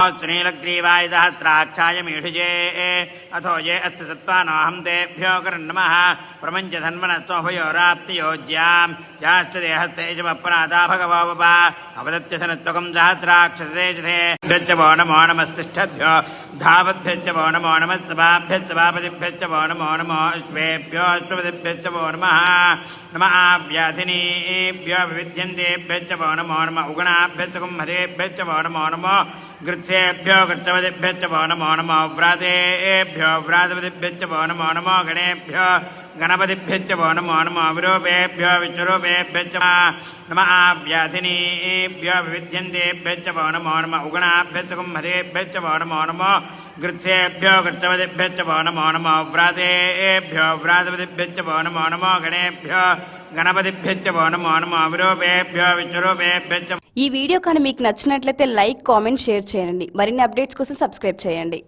श्रीलग्रीवाय सहस्राक्षाय मीषुजे अथो ये अस्तु सत्त्वानोऽहं तेभ्यो करन्नमः प्रमञ्च धन्वनत्वभयोराप्तियोज्यां याश्च देहस्ते च भगवो वप। अवदत्य सनत्वकं सहस्राक्षसे च भ्यश्च वो नमो नमस्तिष्ठद्भ्यो धावद्भ्यश्च वो नमो नमस्तभाभ्यश्च वापतिभ्यश्च वो नमो नमो अश्वेभ्यो। अश्वपतिभ्यश्च वो नमः। नम आव्याधिनीभ्यो विविध्यन्तेभ्यश्च वो नमो नम उगणाभ्यश्च कुम्भतेभ्यश्च वो नमो नमो गृत्सेभ्यो गृत्सवतिभ्यश्च वो नमो नमो व्रातेभ्यो व्रातपतिभ्यश्च वो नमो नमो गणेभ्यो गणपतिभ्यश्च वो नमो नमो विरूपेभ्यो विश्वरूपेभ्यश्च नम आव्याधिनीभ्यो विविध्यन्तेभ्यश्च वो नमो नम उगणाभ्यश्च कुम्भतेभ्यश्च वो नमो नमो गृत्सेभ्यो गृत्सवतिभ्यश्च वो नमो नमो व्रातेभ्यो व्रातपतिभ्यश्च वो नमो नमो गणेभ्यो गणपतिभ्यश्च वो नमो नमो विरूपेभ्यो विश्वरूपेभ्यश्च ఈ వీడియో కానీ మీకు నచ్చినట్లయితే లైక్ కామెంట్ షేర్ చేయండి మరిన్ని అప్డేట్స్ కోసం సబ్స్క్రైబ్ చేయండి